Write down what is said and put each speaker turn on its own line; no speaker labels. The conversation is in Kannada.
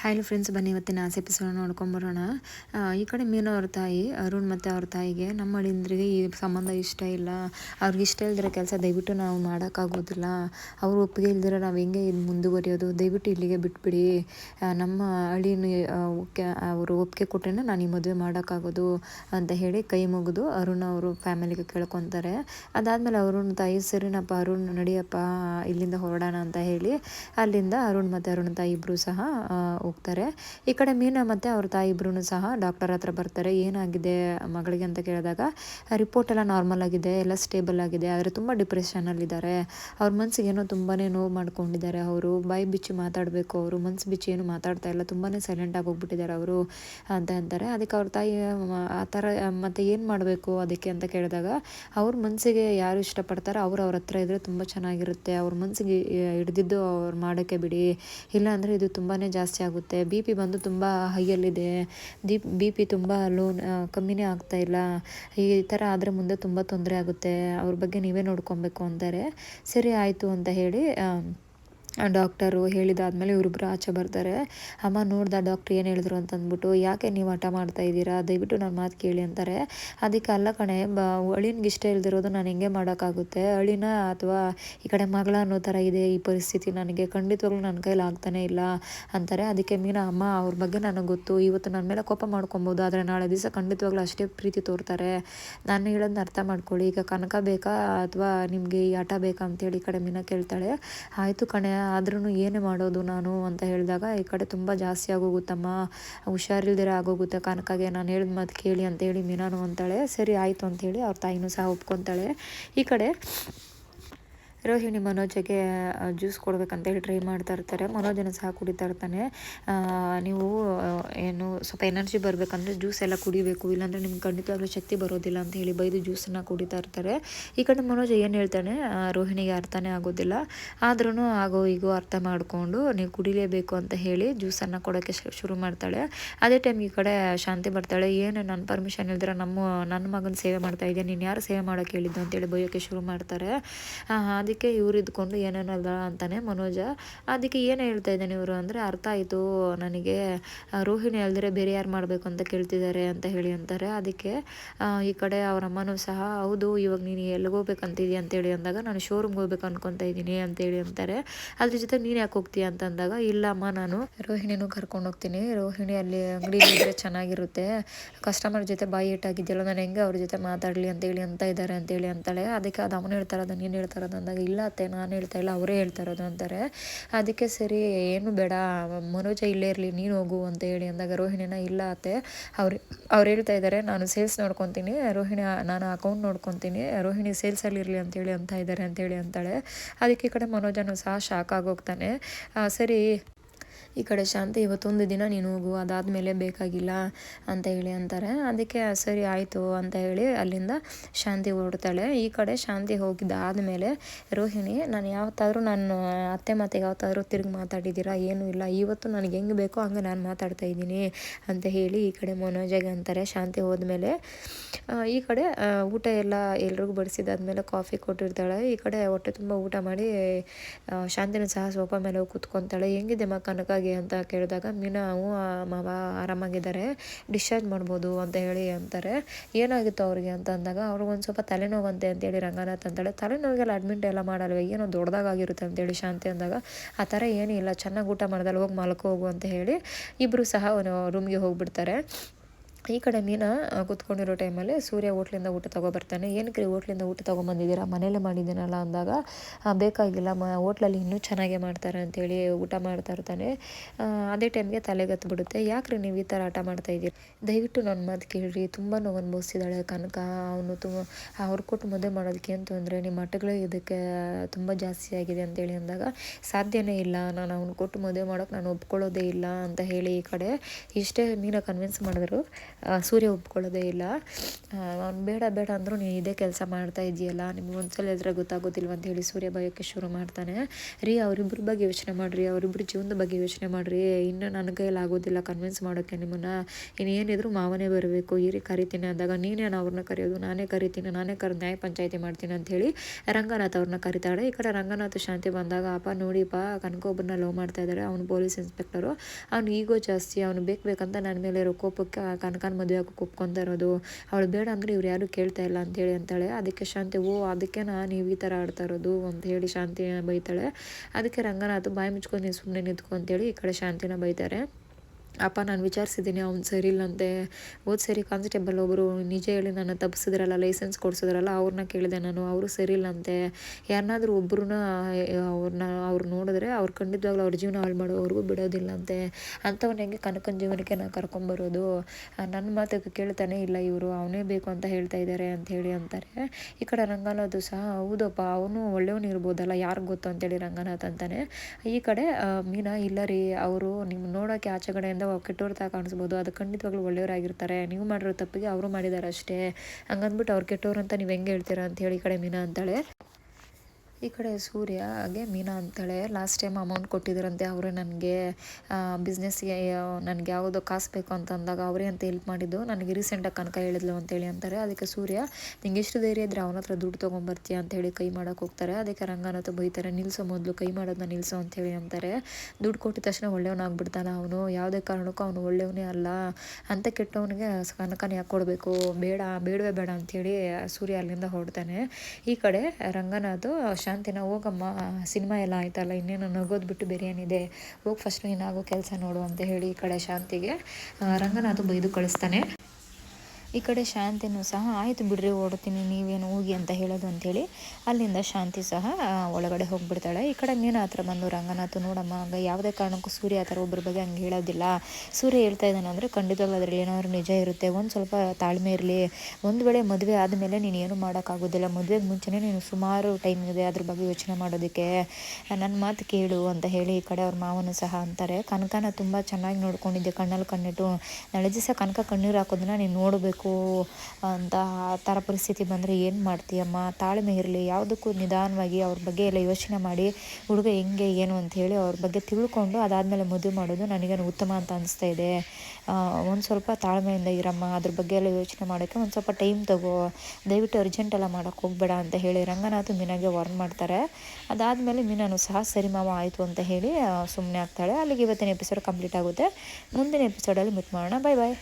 ಹಾಯ್ ಫ್ರೆಂಡ್ಸ್ ಬನ್ನಿ ಇವತ್ತಿನ ಆಸೆ ಎಪಿಸೋಡ್ ನೋಡ್ಕೊಂಬರೋಣ ಈ ಕಡೆ ಮೀನು ಅವ್ರ ತಾಯಿ, ಅರುಣ್ ಮತ್ತು ಅವ್ರ ತಾಯಿಗೆ ನಮ್ಮ ಅಳಿಂದ್ರಿಗೆ ಈ ಸಂಬಂಧ ಇಷ್ಟ ಇಲ್ಲ. ಅವ್ರಿಗೆ ಇಷ್ಟ ಇಲ್ದಿರೋ ಕೆಲಸ ದಯವಿಟ್ಟು ನಾವು ಮಾಡೋಕ್ಕಾಗೋದಿಲ್ಲ. ಅವ್ರು ಒಪ್ಪಿಗೆ ಇಲ್ದಿರೋ ನಾವು ಹೆಂಗೆ ಇದು ಮುಂದುವರಿಯೋದು? ದಯವಿಟ್ಟು ಇಲ್ಲಿಗೆ ಬಿಟ್ಬಿಡಿ. ನಮ್ಮ ಅಳಿನ ಅವರು ಒಪ್ಪಿಗೆ ಕೊಟ್ಟರೆ ನಾನು ಈ ಮದುವೆ ಮಾಡೋಕ್ಕಾಗೋದು ಅಂತ ಹೇಳಿ ಕೈ ಮುಗಿದು ಅರುಣ್ ಅವರು ಫ್ಯಾಮಿಲಿಗೆ ಕೇಳ್ಕೊತಾರೆ. ಅದಾದಮೇಲೆ ಅರುಣ್ ತಾಯಿ, ಸರಿನಪ್ಪ, ಅರುಣ್ ನಡಿಯಪ್ಪ ಇಲ್ಲಿಂದ ಹೊರಡೋಣ ಅಂತ ಹೇಳಿ ಅಲ್ಲಿಂದ ಅರುಣ್ ಮತ್ತು ಅರುಣ್ ತಾಯಿ ಇಬ್ಬರು ಸಹ ಹೋಗ್ತಾರೆ. ಈ ಕಡೆ ಮೀನಾ ಮತ್ತು ಅವ್ರ ತಾಯಿ ಇಬ್ಬರೂ ಸಹ ಡಾಕ್ಟರ್ ಹತ್ರ ಬರ್ತಾರೆ. ಏನಾಗಿದೆ ಮಗಳಿಗೆ ಅಂತ ಕೇಳಿದಾಗ ರಿಪೋರ್ಟ್ ಎಲ್ಲ ನಾರ್ಮಲ್ ಆಗಿದೆ, ಎಲ್ಲ ಸ್ಟೇಬಲ್ ಆಗಿದೆ, ಆದರೆ ತುಂಬ ಡಿಪ್ರೆಷನಲ್ಲಿದ್ದಾರೆ ಅವ್ರ ಮನಸ್ಸಿಗೆ ಏನೋ ತುಂಬಾ ನೋವು ಮಾಡ್ಕೊಂಡಿದ್ದಾರೆ ಅವರು. ಬಾಯಿ ಬಿಚ್ಚಿ ಮಾತಾಡಬೇಕು ಅವರು. ಮನ್ಸು ಬಿಚ್ಚಿ ಏನು ಮಾತಾಡ್ತಾ ಇಲ್ಲ. ತುಂಬಾ ಸೈಲೆಂಟಾಗಿ ಹೋಗ್ಬಿಟ್ಟಿದ್ದಾರೆ ಅವರು, ಅಂತ ಅಂತಾರೆ. ಅದಕ್ಕೆ ಅವ್ರ ತಾಯಿ, ಆ ಥರ ಮತ್ತು ಏನು ಮಾಡಬೇಕು ಅದಕ್ಕೆ? ಅಂತ ಕೇಳಿದಾಗ, ಅವ್ರ ಮನಸ್ಸಿಗೆ ಯಾರು ಇಷ್ಟಪಡ್ತಾರೋ ಅವ್ರು ಅವ್ರ ಹತ್ರ ಇದ್ದರೆ ತುಂಬ ಚೆನ್ನಾಗಿರುತ್ತೆ. ಅವ್ರ ಮನಸ್ಸಿಗೆ ಹಿಡಿದಿದ್ದು ಅವ್ರು ಮಾಡೋಕ್ಕೆ ಬಿಡಿ. ಇಲ್ಲ ಅಂದರೆ ಇದು ತುಂಬಾ ಜಾಸ್ತಿ ಆಗುತ್ತೆ. ಬಿ ಪಿ ಬಂದು ತುಂಬ ಹೈಯಲ್ಲಿದೆ ದೀಪ್ ಬಿ ಪಿ ತುಂಬ ಲೋನ್ ಕಮ್ಮಿನೇ ಆಗ್ತಾ ಇಲ್ಲ. ಈ ಥರ ಆದರೆ ಮುಂದೆ ತುಂಬ ತೊಂದರೆ ಆಗುತ್ತೆ. ಅವ್ರ ಬಗ್ಗೆ ನೀವೇ ನೋಡ್ಕೊಬೇಕು ಅಂತಾರೆ. ಸರಿ, ಆಯಿತು ಅಂತ ಹೇಳಿ ಡಾಕ್ಟರು ಹೇಳಿದಾದ್ಮೇಲೆ ಇವರಿಬ್ಬರು ಆಚೆ ಬರ್ತಾರೆ. ಅಮ್ಮ ನೋಡ್ದ ಡಾಕ್ಟ್ರ್ ಏನು ಹೇಳಿದ್ರು ಅಂತಂದ್ಬಿಟ್ಟು, ಯಾಕೆ ನೀವು ಹಠ ಮಾಡ್ತಾ ಇದ್ದೀರಾ? ದಯವಿಟ್ಟು ನನ್ನ ಮಾತು ಕೇಳಿ ಅಂತಾರೆ. ಅದಕ್ಕೆ ಅಲ್ಲ ಕಣೆ, ಬ, ಅಳಿನಿಗೆ ಇಷ್ಟ ಇಲ್ದಿರೋದು ನಾನು ಹೆಂಗೆ ಮಾಡೋಕ್ಕಾಗುತ್ತೆ? ಅಳಿನ ಅಥವಾ ಈ ಕಡೆ ಮಗಳ ಅನ್ನೋ ಥರ ಇದೆ, ಈ ಪರಿಸ್ಥಿತಿ ನನಗೆ ಖಂಡಿತವಾಗ್ಲೂ ನನ್ನ ಕೈಲಿ ಆಗ್ತಾನೆ ಇಲ್ಲ ಅಂತಾರೆ. ಅದಕ್ಕೆ ಮೀನಾ, ಅಮ್ಮ, ಅವ್ರ ಬಗ್ಗೆ ನನಗೆ ಗೊತ್ತು. ಇವತ್ತು ನನ್ನ ಮೇಲೆ ಕೋಪ ಮಾಡ್ಕೊಬೋದು. ಆದರೆ ನಾಳೆ ದಿವಸ ಖಂಡಿತವಾಗ್ಲೂ ಅಷ್ಟೇ ಪ್ರೀತಿ ತೋರ್ತಾರೆ. ನಾನು ಹೇಳೋದನ್ನ ಅರ್ಥ ಮಾಡ್ಕೊಳ್ಳಿ. ಈಗ ಕನಕ ಬೇಕಾ ಅಥವಾ ನಿಮಗೆ ಈ ಆಟ ಬೇಕಾ? ಅಂತೇಳಿ ಈ ಕಡೆ ಮೀನಾ ಕೇಳ್ತಾಳೆ. ಆಯಿತು ಕಣೆ ಆದ್ರೂ ಏನೇ ಮಾಡೋದು ನಾನು ಅಂತ ಹೇಳಿದಾಗ, ಈ ಕಡೆ ತುಂಬ ಜಾಸ್ತಿ ಆಗೋಗುತ್ತಮ್ಮ, ಹುಷಾರಿಲ್ದಿರ ಆಗೋಗುತ್ತೆ, ಕನಕಾಗೆ ನಾನು ಹೇಳಿದ ಮಾತು ಕೇಳಿ ಅಂತೇಳಿ ಮೀನಾನು ಅಂತಾಳೆ. ಸರಿ, ಆಯಿತು ಅಂತೇಳಿ ಅವ್ರ ತಾಯಿನೂ ಸಹ ಒಪ್ಕೊತಾಳೆ. ಈ ಕಡೆ ರೋಹಿಣಿ ಮನೋಜಗೆ ಜ್ಯೂಸ್ ಕೊಡ್ಬೇಕಂತೇಳಿ ಟ್ರೈ ಮಾಡ್ತಾ ಇರ್ತಾರೆ. ಮನೋಜನ ಸಹ ಕುಡಿತಾ ಇರ್ತಾನೆ. ನೀವು ಏನು, ಸ್ವಲ್ಪ ಎನರ್ಜಿ ಬರಬೇಕಂದ್ರೆ ಜ್ಯೂಸ್ ಎಲ್ಲ ಕುಡಿಬೇಕು. ಇಲ್ಲಾಂದರೆ ನಿಮ್ಗೆ ಖಂಡಿತವಾಗ್ಲೂ ಶಕ್ತಿ ಬರೋದಿಲ್ಲ ಅಂತ ಹೇಳಿ ಬೈದು ಜ್ಯೂಸನ್ನು ಕುಡಿತಾ ಇರ್ತಾರೆ. ಈ ಕಡೆ ಮನೋಜ್ ಏನು ಹೇಳ್ತಾನೆ ರೋಹಿಣಿಗೆ ಅರ್ಥನೇ ಆಗೋದಿಲ್ಲ. ಆದ್ರೂ ಆಗೋ ಈಗೋ ಅರ್ಥ ಮಾಡಿಕೊಂಡು ನೀವು ಕುಡಿಲೇಬೇಕು ಅಂತ ಹೇಳಿ ಜ್ಯೂಸನ್ನು ಕೊಡೋಕ್ಕೆ ಶುರು ಮಾಡ್ತಾಳೆ. ಅದೇ ಟೈಮ್ ಈ ಕಡೆ ಶಾಂತಿ ಬರ್ತಾಳೆ. ಏನು ನನ್ನ ಪರ್ಮಿಷನ್ ಇಲ್ದಿರ ನಮ್ಮ, ನನ್ನ ಮಗನ ಸೇವೆ ಮಾಡ್ತಾ ಇದೆಯಾ. ನೀನು ಯಾರು ಸೇವೆ ಮಾಡೋಕ್ಕೆ ಹೇಳಿದ್ದು ಅಂತೇಳಿ ಬೈಯೋಕ್ಕೆ ಶುರು ಮಾಡ್ತಾರೆ. ಅದಕ್ಕೆ ಇವ್ರು ಇದ್ಕೊಂಡು ಏನೇನಲ್ಲ ಅಂತಾನೆ ಮನೋಜ. ಅದಕ್ಕೆ ಏನು ಹೇಳ್ತಾ ಇದ್ದಾನೆ ಇವರು ಅಂದರೆ, ಅರ್ಥ ಆಯಿತು, ನನಗೆ ರೋಹಿಣಿ ಅಲ್ದಿರೆ ಬೇರೆ ಯಾರು ಮಾಡಬೇಕು ಅಂತ ಕೇಳ್ತಿದ್ದಾರೆ ಅಂತ ಹೇಳಿ ಅಂತಾರೆ. ಅದಕ್ಕೆ ಈ ಕಡೆ ಅವ್ರ ಅಮ್ಮನೂ ಸಹ, ಹೌದು, ಇವಾಗ ನೀನು ಎಲ್ಲಿಗೆ ಅಂತ ಅಂತೇಳಿ ಅಂದಾಗ, ನಾನು ಶೋರೂಮ್ಗೆ ಹೋಗ್ಬೇಕು ಅನ್ಕೊತಾ ಇದ್ದೀನಿ ಅಂತೇಳಿ ಅಂತಾರೆ. ಅದ್ರ ಜೊತೆ ನೀನು ಯಾಕೆ ಹೋಗ್ತೀಯ ಅಂತಂದಾಗ ಇಲ್ಲಮ್ಮ, ನಾನು ರೋಹಿಣಿನೂ ಕರ್ಕೊಂಡು ಹೋಗ್ತೀನಿ. ರೋಹಿಣಿ ಅಲ್ಲಿ ಇದ್ರೆ ಚೆನ್ನಾಗಿರುತ್ತೆ. ಕಸ್ಟಮರ್ ಜೊತೆ ಬಾಯಿ ಇಟ್ಟಾಗಿದ್ಯಲ್ಲ ನಾನು ಹೆಂಗೆ ಅವ್ರ ಜೊತೆ ಮಾತಾಡಲಿ ಅಂತೇಳಿ ಅಂತ ಇದ್ದಾರೆ ಅಂತೇಳಿ ಅಂತಾಳೆ. ಅದಕ್ಕೆ ಅದು ಅವನು ಹೇಳ್ತಾರೆ ಅದನ್ನ ನೀನು ಹೇಳ್ತಾರೆ ಅಂದಾಗ ಇಲ್ಲ ಅತ್ತೆ, ನಾನು ಹೇಳ್ತಾ ಇಲ್ಲ, ಅವರೇ ಹೇಳ್ತಾ ಇರೋದು ಅಂತಾರೆ. ಅದಕ್ಕೆ ಸರಿ, ಏನು ಬೇಡ, ಮನೋಜ ಇಲ್ಲೇ ಇರಲಿ, ನೀನು ಹೋಗು ಅಂತ ಹೇಳಿ ಅಂದಾಗ ರೋಹಿಣಿನ, ಇಲ್ಲ ಅತ್ತೆ. ಅವ್ರು ಅವ್ರು ಹೇಳ್ತಾ ಇದ್ದಾರೆ ನಾನು ಸೇಲ್ಸ್ ನೋಡ್ಕೊತೀನಿ, ರೋಹಿಣಿ, ನಾನು ಅಕೌಂಟ್ ನೋಡ್ಕೊತೀನಿ, ರೋಹಿಣಿ ಸೇಲ್ಸಲ್ಲಿ ಇರಲಿ ಅಂತೇಳಿ ಅಂತ ಇದ್ದಾರೆ ಅಂತೇಳಿ ಅಂತಾಳೆ. ಅದಕ್ಕೆ ಈ ಕಡೆ ಮನೋಜನು ಸಹ ಶಾಕ್ ಆಗೋಗ್ತಾನೆ ಸರಿ ಈ ಕಡೆ ಶಾಂತಿ, ಇವತ್ತೊಂದು ದಿನ ನೀನು ಹೋಗು, ಅದಾದಮೇಲೆ ಬೇಕಾಗಿಲ್ಲ ಅಂತ ಹೇಳಿ ಅಂತಾರೆ. ಅದಕ್ಕೆ ಸರಿ, ಆಯಿತು ಅಂತ ಹೇಳಿ ಅಲ್ಲಿಂದ ಶಾಂತಿ ಹೊರಡ್ತಾಳೆ. ಈ ಕಡೆ ಶಾಂತಿ ಹೋಗಿದ್ದಾದಮೇಲೆ ರೋಹಿಣಿ, ನಾನು ಯಾವತ್ತಾದರೂ ನಾನು ಅತ್ತೆ ಮಾತಿಗೆ ಯಾವತ್ತಾದರೂ ತಿರುಗಿ ಮಾತಾಡಿದ್ದೀರಾ? ಏನೂ ಇಲ್ಲ. ಇವತ್ತು ನನಗೆ ಹೆಂಗೆ ಬೇಕೋ ಹಂಗೆ ನಾನು ಮಾತಾಡ್ತಾ ಇದ್ದೀನಿ ಅಂತ ಹೇಳಿ ಈ ಕಡೆ ಮನೋಜಗೆ ಅಂತಾರೆ. ಶಾಂತಿ ಹೋದ್ಮೇಲೆ ಈ ಕಡೆ ಊಟ ಎಲ್ಲ ಎಲ್ರಿಗೂ ಬಡಿಸಿದಾದ್ಮೇಲೆ ಕಾಫಿ ಕೊಟ್ಟಿರ್ತಾಳೆ. ಈ ಕಡೆ ಹೊಟ್ಟೆ ತುಂಬ ಊಟ ಮಾಡಿ ಶಾಂತಿನ ಸಹ ಸೋಫಾ ಮೇಲೆ ಕೂತ್ಕೊತಾಳೆ. ಹೆಂಗಿದೆ ಮಾ ಕನಕಾಗೆ ಅಂತ ಕೇಳಿದಾಗ, ಮೀನಾ ಅವು ಮಾವ ಆರಾಮಾಗಿದ್ದಾರೆ ಡಿಸ್ಚಾರ್ಜ್ ಮಾಡ್ಬೋದು ಅಂತ ಹೇಳಿ ಅಂತಾರೆ. ಏನಾಗಿತ್ತು ಅವ್ರಿಗೆ? ಅಂತ ಅಂದಾಗ ಅವ್ರಿಗೆ ಒಂದು ಸ್ವಲ್ಪ ತಲೆನೋವಂತೆ ಅಂತೇಳಿ ರಂಗನಾಥ್ ಅಂತೇಳಿ. ತಲೆನೋವಿಗೆಲ್ಲ ಅಡ್ಮಿಟ್ ಎಲ್ಲ ಮಾಡಲ್ವೇ? ಏನೋ ದೊಡ್ಡದಾಗಿರುತ್ತೆ ಅಂತೇಳಿ ಶಾಂತಿ ಅಂದಾಗ, ಆ ಥರ ಏನಿಲ್ಲ, ಚೆನ್ನಾಗಿ ಊಟ ಮಾಡ್ದಲ್ಲಿ ಹೋಗಿ ಮಲ್ಕೋ ಹೋಗು ಅಂತ ಹೇಳಿ ಇಬ್ಬರು ಸಹ ರೂಮ್ಗೆ ಹೋಗ್ಬಿಡ್ತಾರೆ. ಈ ಕಡೆ ಮೀನಾ ಕುತ್ಕೊಂಡಿರೋ ಟೈಮಲ್ಲಿ ಸೂರ್ಯ ಹೋಟ್ಲಿಂದ ಊಟ ತೊಗೊಬರ್ತಾನೆ. ಏನಕ್ಕೆ ರೀ ಹೋಟ್ಲಿಂದ ಊಟ ತೊಗೊಂಬಂದಿದ್ದೀರಾ? ಮನೇಲೆ ಮಾಡಿದ್ದೀನಲ್ಲ ಅಂದಾಗ ಬೇಕಾಗಿಲ್ಲ, ಮ, ಹೋಟ್ಲಲ್ಲಿ ಇನ್ನೂ ಚೆನ್ನಾಗೇ ಮಾಡ್ತಾರೆ ಅಂತೇಳಿ ಊಟ ಮಾಡ್ತಾ ಇರ್ತಾನೆ. ಅದೇ ಟೈಮ್ಗೆ ತಲೆಗತ್ಬಿಡುತ್ತೆ. ರೀ ನೀವು ಈ ಥರ ಆಟ ಮಾಡ್ತಾ ಇದ್ದೀರಿ? ದಯವಿಟ್ಟು ನನ್ನ ಮಾತು ಕೇಳಿರಿ. ತುಂಬ ನೋವು ಅನುಭವಿಸಿದಾಳೆ ಕನಕ. ಅವನು ತುಂಬ ಅವ್ರು ಕೊಟ್ಟು ಮದುವೆ ಮಾಡೋದಕ್ಕೆ ಏನು ತೊಂದರೆ? ನಿಮ್ಮ ಆಟಗಳೇ ಇದಕ್ಕೆ ತುಂಬ ಜಾಸ್ತಿ ಆಗಿದೆ ಅಂತೇಳಿ ಅಂದಾಗ, ಸಾಧ್ಯನೇ ಇಲ್ಲ. ನಾನು ಅವ್ನು ಕೊಟ್ಟು ಮದುವೆ ಮಾಡೋಕ್ಕೆ ನಾನು ಒಪ್ಕೊಳ್ಳೋದೇ ಇಲ್ಲ ಅಂತ ಹೇಳಿ ಈ ಕಡೆ. ಇಷ್ಟೇ ಮೀನ ಕನ್ವಿನ್ಸ್ ಮಾಡಿದ್ರು. ಸೂರ್ಯ ಒಪ್ಕೊಳ್ಳೋದೇ ಇಲ್ಲ. ಅವ್ನು ಬೇಡ ಬೇಡ ಅಂದರೂ ನೀನು ಇದೇ ಕೆಲಸ ಮಾಡ್ತಾ ಇದೆಯಲ್ಲ ನಿಮ್ಗೆ ಒಂದ್ಸಲ ಎದ್ರೆ ಗೊತ್ತಾಗೋದಿಲ್ವ ಅಂತ ಹೇಳಿ ಸೂರ್ಯ ಬಯೋಕ್ಕೆ ಶುರು ಮಾಡ್ತಾನೆ. ರೀ ಅವರಿಬ್ಬರ ಬಗ್ಗೆ ಯೋಚನೆ ಮಾಡಿರಿ ಅವರಿಬ್ಬರ ಜೀವನದ ಬಗ್ಗೆ ಯೋಚನೆ ಮಾಡಿರಿ, ಇನ್ನು ನನ್ನ ಕೈಯಲ್ಲಿ ಆಗೋದಿಲ್ಲ ಕನ್ವಿನ್ಸ್ ಮಾಡೋಕ್ಕೆ ನಿಮ್ಮನ್ನು. ಇನ್ನೇನಿದ್ರು ಮಾವನೇ ಬರಬೇಕು, ಈ ರೀ ಕರಿತೀನಿ ಅಂದಾಗ ನೀನೇನು ಅವ್ರನ್ನ ಕರೆಯೋದು, ನಾನೇ ಕರಿತೀನಿ, ನಾನೇ ಕರೆದು ನ್ಯಾಯ ಪಂಚಾಯಿತಿ ಮಾಡ್ತೀನಿ ಅಂಥೇಳಿ ರಂಗನಾಥ್ ಅವ್ರನ್ನ ಕರಿತಾಳೆ. ಈ ಕಡೆ ರಂಗನಾಥ್ ಶಾಂತಿ ಬಂದಾಗ, ಅಪ್ಪ, ನೋಡಿಪ್ಪ ಕನಕೊಬ್ಬರನ್ನ ಲವ್ ಮಾಡ್ತಾ ಇದ್ದಾರೆ ಅವನು ಪೊಲೀಸ್ ಇನ್ಸ್ಪೆಕ್ಟರು, ಅವ್ನು ಈಗೋ ಜಾಸ್ತಿ, ಅವನು ಬೇಕು ಬೇಕಂತ ನನ್ನ ಮೇಲೆ ಇರೋ ಕೋಪಕ್ಕೆ ಕನಕನ ಮದುವೆ ಆಗೋಕೆ ಒಪ್ಕೊತಾ ಇರೋದು, ಅವಳು ಬೇಡ ಅಂದರೆ ಇವ್ರು ಯಾರು ಕೇಳ್ತಾ ಇಲ್ಲ ಅಂತೇಳಿ ಅಂತಾಳೆ. ಅದಕ್ಕೆ ಶಾಂತಿ, ಓ, ಅದಕ್ಕೆ ನಾ ನೀವು ಈ ಥರ ಆಡ್ತಾ ಇರೋದು ಅಂತ ಹೇಳಿ ಶಾಂತಿನ ಬೈತಾಳೆ. ಅದಕ್ಕೆ ರಂಗನಾಥ್ ಬಾಯಿ ಮುಚ್ಕೊಂಡು ನೀನು ಸುಮ್ಮನೆ ನಿಂತ್ಕೊ ಅಂತೇಳಿ ಈ ಕಡೆ ಶಾಂತಿನ ಬೈತಾರೆ. ಅಪ್ಪ, ನಾನು ವಿಚಾರಿಸಿದ್ದೀನಿ, ಅವ್ನು ಸರಿ ಇಲ್ಲಂತೆ ಹೋದ್ ಸರಿ ಕಾನ್ಸ್ಟೇಬಲ್ ಒಬ್ಬರು ನಿಜ ಹೇಳಿ ನನ್ನ ತಪ್ಪಿಸಿದ್ರಲ್ಲ ಲೈಸೆನ್ಸ್ ಕೊಡಿಸಿದ್ರಲ್ಲ ಅವ್ರನ್ನ ಕೇಳಿದೆ ನಾನು, ಅವರು ಸರಿ ಇಲ್ಲಂತೆ ಯಾರನ್ನಾದ್ರೂ ಒಬ್ಬರನ್ನ ಅವ್ರನ್ನ ಅವ್ರು ನೋಡಿದ್ರೆ ಅವ್ರು ಖಂಡಿತವಾಗ್ಲೂ ಅವ್ರ ಜೀವನ ಹಾಳು ಮಾಡೋವರೆಗೂ ಬಿಡೋದಿಲ್ಲಂತೆ. ಅಂಥವ್ನ ಹೆಂಗೆ ಕನಕನ ಜೀವನಕ್ಕೆ ನಾನು ಕರ್ಕೊಂಬರೋದು ನನ್ನ ಮಾತಿಗೆ ಕೇಳ್ತಾನೆ ಇಲ್ಲ ಇವರು, ಅವನೇ ಬೇಕು ಅಂತ ಹೇಳ್ತಾ ಇದ್ದಾರೆ ಅಂತ ಹೇಳಿ ಅಂತಾರೆ. ಈ ಕಡೆ ರಂಗನಾಥ್ ಸಹ, ಹೌದಪ್ಪ, ಅವನು ಒಳ್ಳೆಯವನು ಇರ್ಬೋದಲ್ಲ, ಯಾರಿಗೆ ಗೊತ್ತು ಅಂತೇಳಿ ರಂಗನಾಥ್ ಅಂತಾನೆ. ಈ ಕಡೆ ಮೀನಾ, ಇಲ್ಲ ರೀ, ಅವರು ನಿಮ್ಮ ನೋಡೋಕ್ಕೆ ಆಚೆ ಕಡೆಯಿಂದ ಕೆಟ್ಟವ್ರ ಕಾಣಿಸ್ಬೋದು. ಅದು ಖಂಡಿತವಾಗ್ಲೂ ಒಳ್ಳೆಯವರಾಗಿರ್ತಾರೆ. ನೀವು ಮಾಡಿರೋ ತಪ್ಪಿಗೆ ಅವರು ಮಾಡಿದ್ದಾರೆ ಅಷ್ಟೇ ಹಂಗಂದ್ಬಿಟ್ಟು ಅವ್ರು ಕೆಟ್ಟವ್ರು ಅಂತ ನೀವು ಹೆಂಗೆ ಹೇಳ್ತೀರಾ ಅಂತ ಹೇಳಿ ಈ ಕಡೆ ಮೀನಾ ಅಂತಾಳೆ. ಈ ಕಡೆ ಸೂರ್ಯಗೆ ಮೀನಾ ಅಂತಾಳೆ ಲಾಸ್ಟ್ ಟೈಮ್ ಅಮೌಂಟ್ ಕೊಟ್ಟಿದ್ರಂತೆ, ಅವರೇ ನನಗೆ ಬಿಸ್ನೆಸ್ಗೆ ನನಗೆ ಯಾವುದೋ ಕಾಸು ಬೇಕು ಅಂತ ಅಂದಾಗ ಅವರೇ ಅಂತ ಹೆಲ್ಪ್ ಮಾಡಿದ್ದು. ನನಗೆ ರೀಸೆಂಟಾಗಿ ಕನಕ ಹೇಳಿದ್ಲು ಅಂತೇಳಿ ಅಂತಾರೆ. ಅದಕ್ಕೆ ಸೂರ್ಯ, ನಿಂಗೆ ಎಷ್ಟು ಧೈರ್ಯ ಇದ್ದರೆ ಅವನ ಹತ್ರ ದುಡ್ಡು ತೊಗೊಂಬರ್ತೀಯ ಅಂತೇಳಿ ಕೈ ಮಾಡೋಕೆ ಹೋಗ್ತಾರೆ. ಅದಕ್ಕೆ ರಂಗನಾಥ ಬೈತಾರೆ ನಿಲ್ಲಿಸೋ ಮೊದಲು, ಕೈ ಮಾಡೋದನ್ನ ನಿಲ್ಲಿಸೋ ಅಂತೇಳಿ ಅಂತಾರೆ. ದುಡ್ಡು ಕೊಟ್ಟಿದ ತಕ್ಷಣ ಒಳ್ಳೆಯವನಾಗ್ಬಿಡ್ತಾನೆ ಅವನು. ಯಾವುದೇ ಕಾರಣಕ್ಕೂ ಅವನು ಒಳ್ಳೆಯವನೇ ಅಲ್ಲ. ಅಂತ ಕೆಟ್ಟವನಿಗೆ ಕನಕನ ಯಾಕೆ ಕೊಡಬೇಕು? ಬೇಡ, ಬೇಡವೇ ಬೇಡ ಅಂಥೇಳಿ ಸೂರ್ಯ ಅಲ್ಲಿಂದ ಹೊಡ್ತಾನೆ ಈ ಕಡೆ ರಂಗನಾಥ್ ಶಾಂತಿನ ಹೋಗಮ್ಮ ಸಿನಿಮಾ ಎಲ್ಲ ಆಯ್ತಲ್ಲ, ಇನ್ನೇನು ನಗೋದು ಬಿಟ್ಟು ಬೇರೆ ಏನಿದೆ, ಹೋಗಿ ಫಸ್ಟ್ ನೀನಾಗೋ ಕೆಲಸ ನೋಡು ಅಂತ ಹೇಳಿ ಈ ಕಡೆ ಶಾಂತಿಗೆ ರಂಗನಾಥ್ ಬೈದು ಕಳಿಸ್ತಾನೆ. ಈ ಕಡೆ ಶಾಂತಿನೂ ಸಹ ಆಯಿತು ಬಿಡ್ರಿ ಓಡ್ತೀನಿ ನೀವೇನು ಹೋಗಿ ಅಂತ ಹೇಳೋದು ಅಂಥೇಳಿ ಅಲ್ಲಿಂದ ಶಾಂತಿ ಸಹ ಒಳಗಡೆ ಹೋಗಿಬಿಡ್ತಾಳೆ. ಈ ಕಡೆ ಮೀನು ಹತ್ರ ಬಂದು, ರಂಗನಾಥ್, ನೋಡಮ್ಮ, ಹಂಗೆ ಯಾವುದೇ ಕಾರಣಕ್ಕೂ ಸೂರ್ಯ ಆ ಥರ ಒಬ್ಬರ ಬಗ್ಗೆ ಹಂಗೆ ಹೇಳೋದಿಲ್ಲ. ಸೂರ್ಯ ಹೇಳ್ತಾ ಇದ್ದಾನೆ ಅಂದರೆ ಖಂಡಿತವಾಗಿ ಅದರಲ್ಲಿ ಏನಾದರೂ ನಿಜ ಇರುತ್ತೆ, ಒಂದು ಸ್ವಲ್ಪ ತಾಳ್ಮೆ ಇರಲಿ. ಒಂದು ವೇಳೆ ಮದುವೆ ಆದಮೇಲೆ ನೀನು ಏನು ಮಾಡೋಕ್ಕಾಗೋದಿಲ್ಲ. ಮದುವೆಗೆ ಮುಂಚೆನೇ ನೀನು ಸುಮಾರು ಟೈಮ್ ಇದೆ ಅದ್ರ ಬಗ್ಗೆ ಯೋಚನೆ ಮಾಡೋದಕ್ಕೆ. ನನ್ನ ಮಾತು ಕೇಳು ಅಂತ ಹೇಳಿ ಈ ಕಡೆ ಅವ್ರ ಮಾವನು ಸಹ ಅಂತಾರೆ. ಕನಕನ ತುಂಬ ಚೆನ್ನಾಗಿ ನೋಡ್ಕೊಂಡಿದ್ದೆ. ಕಣ್ಣಲ್ಲಿ ಕಣ್ಣಿಟ್ಟು ನಳಜಿಸ ಕನಕ ಕಣ್ಣೀರು ಹಾಕೋದನ್ನ ನೀನು ನೋಡಬೇಕು. ಅಂತ ಆ ಥರ ಪರಿಸ್ಥಿತಿ ಬಂದರೆ ಏನು ಮಾಡ್ತೀಯಮ್ಮ? ತಾಳ್ಮೆ ಇರಲಿ, ಯಾವುದಕ್ಕೂ ನಿಧಾನವಾಗಿ ಅವ್ರ ಬಗ್ಗೆ ಎಲ್ಲ ಯೋಚನೆ ಮಾಡಿ, ಹುಡುಗ ಹೆಂಗೆ, ಏನು ಅಂತ ಹೇಳಿ ಅವ್ರ ಬಗ್ಗೆ ತಿಳ್ಕೊಂಡು ಅದಾದಮೇಲೆ ಮದುವೆ ಮಾಡೋದು ನನಗೇನು ಉತ್ತಮ ಅಂತ ಅನಿಸ್ತಾ ಇದೆ. ಒಂದು ಸ್ವಲ್ಪ ತಾಳ್ಮೆಯಿಂದ ಇರಮ್ಮ, ಅದ್ರ ಬಗ್ಗೆ ಎಲ್ಲ ಯೋಚನೆ ಮಾಡೋಕ್ಕೆ ಒಂದು ಸ್ವಲ್ಪ ಟೈಮ್ ತಗೋ, ದಯವಿಟ್ಟು ಅರ್ಜೆಂಟೆಲ್ಲ ಮಾಡೋಕ್ಕೆ ಹೋಗಬೇಡ ಅಂತ ಹೇಳಿ ರಂಗನಾಥ್ ಮೀನಾಗೆ ವಾರ್ನ್ ಮಾಡ್ತಾರೆ. ಅದಾದಮೇಲೆ ಮೀನಾನು ಸಹ, ಸರಿ ಮಾವ, ಆಯಿತು ಅಂತ ಹೇಳಿ ಸುಮ್ಮನೆ ಆಗ್ತಾಳೆ. ಅಲ್ಲಿಗೆ ಇವತ್ತಿನ ಎಪಿಸೋಡ್ ಕಂಪ್ಲೀಟ್ ಆಗುತ್ತೆ. ಮುಂದಿನ ಎಪಿಸೋಡಲ್ಲಿ ಮೀಟ್ ಮಾಡೋಣ. ಬಾಯ್ ಬಾಯ್